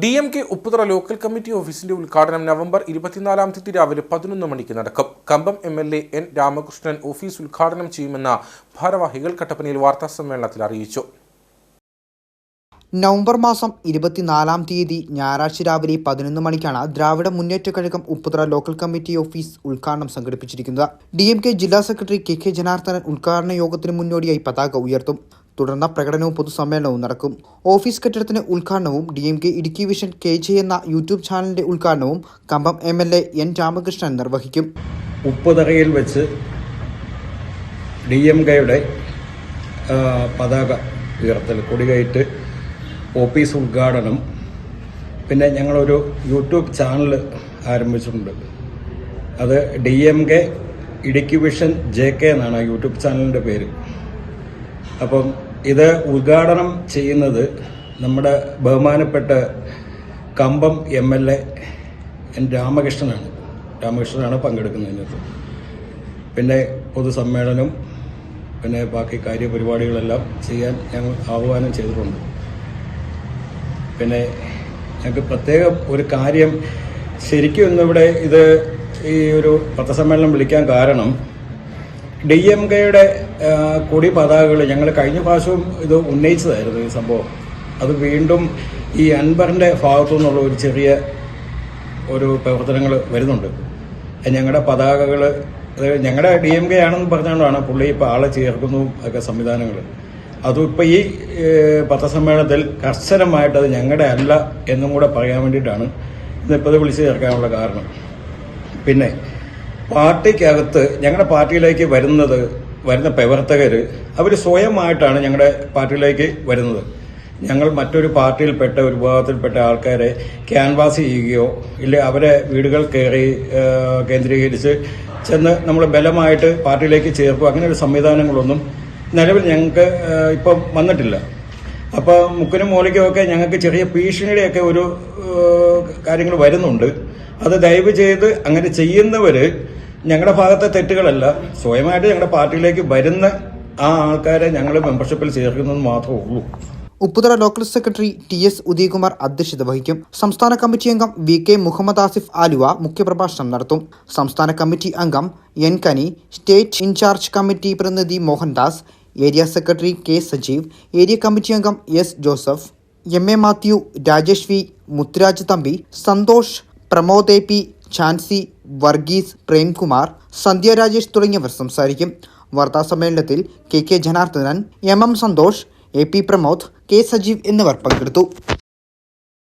D M K Upputhara local committee ഓഫീസിന്റെ ഉദ്ഘാടനം November ഇരുപത്തിനാലാം തീയതി രാവിലെ പതിനൊന്ന് മണിക്ക് നടക്കും. Kambam M L A N Ramakrishnan office ഉദ്ഘാടനം ചെയ്യുമെന്ന ഭാരവാഹികൾ കട്ടപ്പനയിൽ വാർത്താസമ്മേളനത്തിൽ അറിയിച്ചു. നവംബർ മാസം ഇരുപത്തിനാലാം തീയതി ഞായറാഴ്ച രാവിലെ പതിനൊന്ന് മണിക്കാണ് Dravida Munnetra Kazhagam Upputhara local committee office ഉദ്ഘാടനം സംഘടിപ്പിച്ചിരിക്കുന്നത്. ഡി ജില്ലാ സെക്രട്ടറി കെ കെ ജനാർദ്ദനൻ ഉദ്ഘാടന യോഗത്തിന് മുന്നോടിയായി പതാക ഉയർത്തും. തുടർന്ന് പ്രകടനവും പൊതുസമ്മേളനവും നടക്കും. ഓഫീസ് കെട്ടിടത്തിന് ഉദ്ഘാടനവും D M K Idukki vision K J എന്ന യൂട്യൂബ് ചാനലിന്റെ ഉദ്ഘാടനവും Kambam M L A N Ramakrishnan നിർവഹിക്കും. ഉപ്പുതറയിൽ വെച്ച് ഡി എം കെയുടെ പതാക ഉയർത്തൽ കൊടികയറ്റ് ഓഫീസ് ഉദ്ഘാടനം പിന്നെ ഞങ്ങളൊരു യൂട്യൂബ് ചാനൽ ആരംഭിച്ചിട്ടുണ്ട്. അത് D M K Idukki vision J K എന്നാണ് യൂട്യൂബ് ചാനലിന്റെ പേര്. അപ്പം ഇത് ഉദ്ഘാടനം ചെയ്യുന്നത് നമ്മുടെ ബഹുമാനപ്പെട്ട Kambam M L A N രാമകൃഷ്ണനാണ്. രാമകൃഷ്ണനാണ് പങ്കെടുക്കുന്നതിനകത്ത്. പിന്നെ പൊതുസമ്മേളനം പിന്നെ ബാക്കി കാര്യപരിപാടികളെല്ലാം ചെയ്യാൻ ഞങ്ങൾ ആഹ്വാനം ചെയ്തിട്ടുണ്ട്. പിന്നെ ഞങ്ങൾക്ക് പ്രത്യേകം ഒരു കാര്യം ശരിക്കും ഇന്നിവിടെ ഇത് ഈ ഒരു പത്രസമ്മേളനം വിളിക്കാൻ കാരണം ഡി എം കെയുടെ കൊടി പതാകകൾ ഞങ്ങൾ കഴിഞ്ഞ പ്രാവശ്യവും ഇത് ഉന്നയിച്ചതായിരുന്നു ഈ സംഭവം. അത് വീണ്ടും ഈ അൻബറിന്റെ ഭാഗത്തു നിന്നുള്ള ഒരു ചെറിയ ഒരു പ്രവർത്തനങ്ങൾ വരുന്നുണ്ട്. ഞങ്ങളുടെ പതാകകൾ ഞങ്ങളുടെ ഡി എം കെ ആണെന്ന് പറഞ്ഞുകൊണ്ടാണ് പുള്ളി ഇപ്പോൾ ആളെ ചേർക്കുന്നു ഒക്കെ സംവിധാനങ്ങൾ അതും ഇപ്പം ഈ പത്രസമ്മേളനത്തിൽ കർശനമായിട്ട് അത് ഞങ്ങളുടെ അല്ല എന്നും കൂടെ പറയാൻ വേണ്ടിയിട്ടാണ് ഇന്നിപ്പോൾ ഇത് വിളിച്ചു ചേർക്കാനുള്ള കാരണം. പിന്നെ പാർട്ടിക്കകത്ത് ഞങ്ങളുടെ പാർട്ടിയിലേക്ക് വരുന്നത് വരുന്ന പ്രവർത്തകർ അവർ സ്വയമായിട്ടാണ് ഞങ്ങളുടെ പാർട്ടിയിലേക്ക് വരുന്നത്. ഞങ്ങൾ മറ്റൊരു പാർട്ടിയിൽപ്പെട്ട ഒരു വിഭാഗത്തിൽപ്പെട്ട ആൾക്കാരെ ക്യാൻവാസ് ചെയ്യുകയോ ഇല്ല അവരെ വീടുകൾ കയറി കേന്ദ്രീകരിച്ച് ചെന്ന് നമ്മൾ ബലമായിട്ട് പാർട്ടിയിലേക്ക് ചേർക്കുക അങ്ങനെ ഒരു സംവിധാനങ്ങളൊന്നും നിലവിൽ ഞങ്ങൾക്ക് ഇപ്പം വന്നിട്ടില്ല. അപ്പോൾ മുക്കിനും മൂലയ്ക്കുമൊക്കെ ഞങ്ങൾക്ക് ചെറിയ ഭീഷണിയുടെയൊക്കെ ഒരു കാര്യങ്ങൾ വരുന്നുണ്ട്. അത് ദയവ് ചെയ്ത് അങ്ങനെ ചെയ്യുന്നവർ ഞങ്ങളുടെ ഭാഗത്തെ തെറ്റുകളല്ല. സ്വയമായിട്ട് ഞങ്ങളുടെ പാർട്ടിയിലേക്ക് വരുന്ന ആ ആൾക്കാരെ ഞങ്ങൾ മെമ്പർഷിപ്പിൽ ചേർക്കുന്നത് മാത്രമേ ഉള്ളൂ. Upputhara local secretary T S Udayakumar അധ്യക്ഷത വഹിക്കും. സംസ്ഥാന കമ്മിറ്റി അംഗം വി കെ മുഹമ്മദ് ആസിഫ് ആലുവ മുഖ്യപ്രഭാഷണം നടത്തും. സംസ്ഥാന കമ്മിറ്റി അംഗം N Kani state incharge committee പ്രതിനിധി Mohandas area secretary K Sajeev area committee അംഗം S Joseph M A Mathew Rajesh V Muthuraj Thampi Santhosh Pramod A P Jhansi Varghese Premkumar Sandhya Rajesh തുടങ്ങിയവർ സംസാരിക്കും. വാർത്താസമ്മേളനത്തിൽ K K Janardanan M M Santhosh A P Pramod K Sajeev എന്നിവർ പങ്കെടുത്തു.